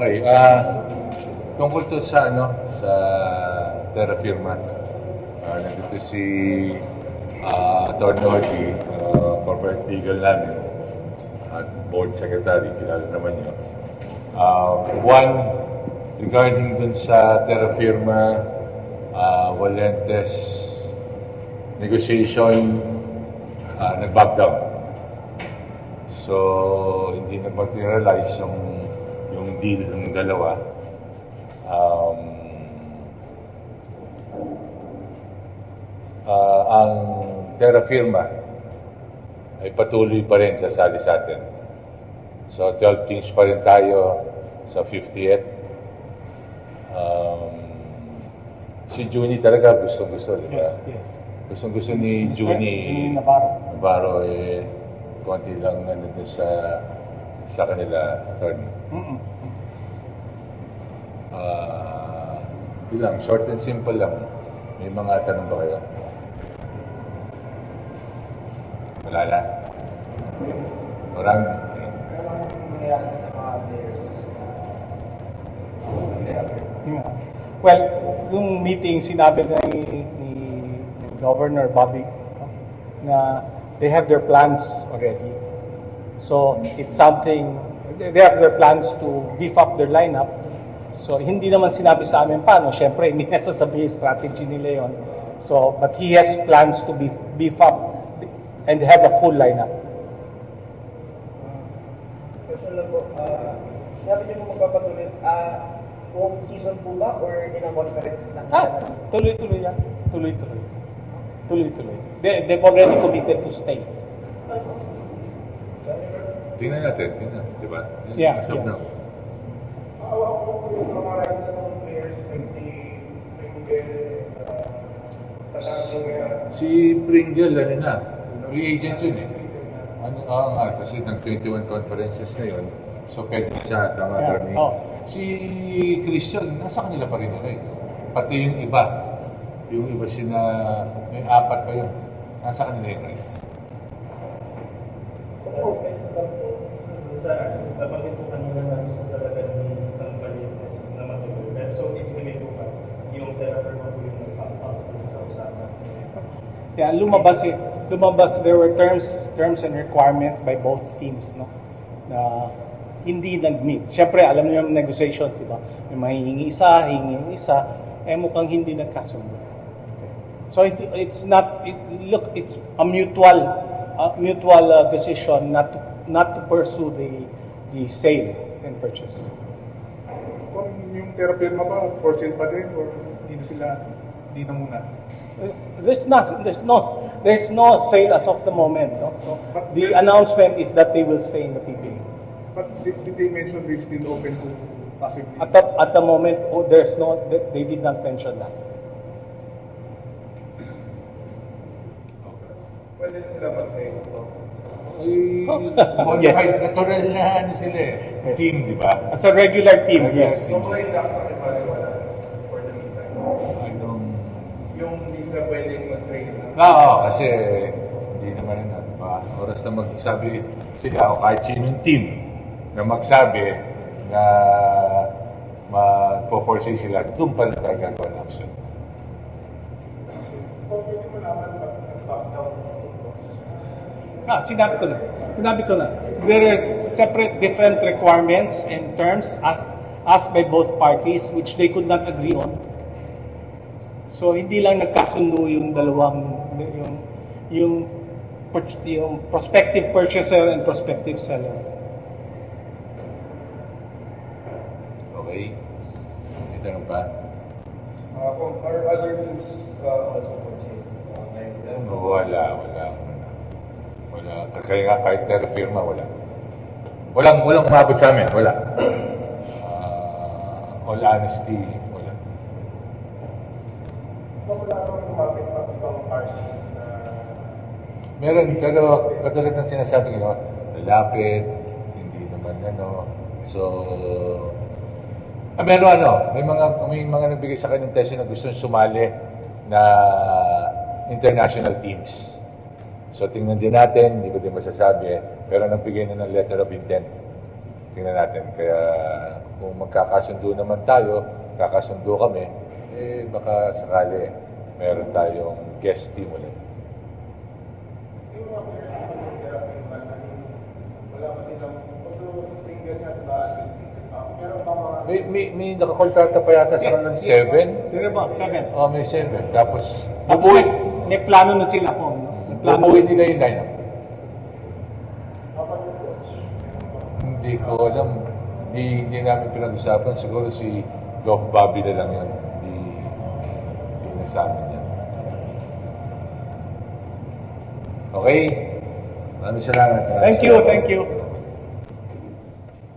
Okay, ah tungkol to sa ano, sa Terra Firma. Ah, nandito si ah Atty. Oji, ah, corporate legal namin at board secretary, kilala naman niyo. Ah, one, regarding dun sa Terra Firma, ah Valentes negotiation, ah nag-back down. So, hindi nag-materialize yung deal ng dalawa. Um, ah, ang Terra Firma ay patuloy pa rin sasali sa atin. So, 12 teams pa rin tayo sa 50th. Um, si Juni talaga gusto-gusto, di ba? Yes, yes. Gustong-gusto ni Mr. Juni Juni Navarro. Navarro eh, konti lang ano sa sa kanila, attorney. Mm-mm. Ah, yun short and simple lang. May mga tanong ba kayo? Wala na? Marami. Well, yung meeting, sinabi na ni, ni, ni Governor Bobby na they have their plans already. So, it's something, they have their plans to beef up their lineup. So, hindi naman sinabi sa amin paano. Siyempre, hindi na sasabihin strategy nila yon. So, but he has plans to beef, beef up and have a full lineup. Question lang po, ah, sabi niyo po magpapatuloy, ah, buong season po ba or ilang conferences lang? Ah, tuloy-tuloy yan. Tuloy-tuloy. Tuloy-tuloy. They, they've already committed to stay. Tingnan natin, tingnan natin, di ba? Yeah, yeah. Now. Hawak ko po yung mga rights ng players like si Pringle, uh, Tatango nga. Si Pringle, ano na, free agent yun eh. Ano, oo nga, kasi ng 21 conferences na yun, so pwede siya, tama, Yeah, attorney. oh. Si Christian, nasa kanila pa rin ang rights. Pati yung iba, yung iba sina, may apat pa yun, nasa kanila yung rights. Sa nabanggit po kanina na gusto talaga ni ng Valientes na matuloy. Pero so, ibigay po ba yung Terra Firma po yung nag-pop up sa usapan? Kaya lumabas eh, lumabas there were terms terms and requirements by both teams no na hindi nag-meet. Siyempre, alam niyo yung negotiations, di ba? May mahihingi isa, hihingi isa, eh mukhang hindi nagkasundo. Okay. So it, it's not it, look it's a mutual uh, mutual uh, decision not to, not to pursue the the sale and purchase. Kung yung Terra Firma ba, for sale pa din or hindi sila, hindi na muna? Uh, There's not there's no there's no sale as of the moment. No? So But the there- announcement is that they will stay in the PBA. But did, did they mention this still open to possibly? At the, at the moment, oh, there's no they, they did not mention that. Pwede sila mag-take Ay. Yes. modified, natural na ano sila eh. Yes. Team, di ba? As a regular team, Regular yes. team. So, kayo Dax na for the meantime. Anong... Yung hindi sila pwedeng mag-trade na. Ah, oo, kasi hindi naman na, di ba? Oras na magsabi sila o kahit sinong team na magsabi na magpo-force sila, doon pa rin tayo gagawa ng action. Ah, sinabi ko na. Sinabi ko na. There are separate different requirements and terms asked, asked by both parties which they could not agree on. So hindi lang nagkasundo yung dalawang yung yung yung prospective purchaser and prospective seller. Okay? May tanong pa? Uh, kung are other teams uh, also for sale? Uh, Wala, wala, wala. Wala. Kaya nga kahit terra firma, wala. Walang, walang umabot sa amin, wala. Ah, all honesty, wala. Kung wala naman kumapit pa ibang parties na Meron, pero katulad ng sinasabi ko, lalapit, hindi naman ano. So, ah, meron ano, may mga, may mga nagbigay sa kanyang test na gusto sumali na international teams. So, tingnan din natin, hindi ko din masasabi, pero nagbigay na ng letter of intent. tingnan natin. Kaya kung magkakasundo naman tayo, kakasundo kami, eh baka sakali meron tayong guest team ulit. May, may, may nakakontrata pa yata sa kanila ng 7. There about seven. Oh, may 7. Tapos, Tapos bubuhay, may, may plano na sila po. No? Na nila yung lineup. Hindi ko alam. Hindi, hindi namin pinag-usapan. Siguro si Goff Bobby na lang yun. Sa amin. Okay? Maraming salamat. Thank you, thank you.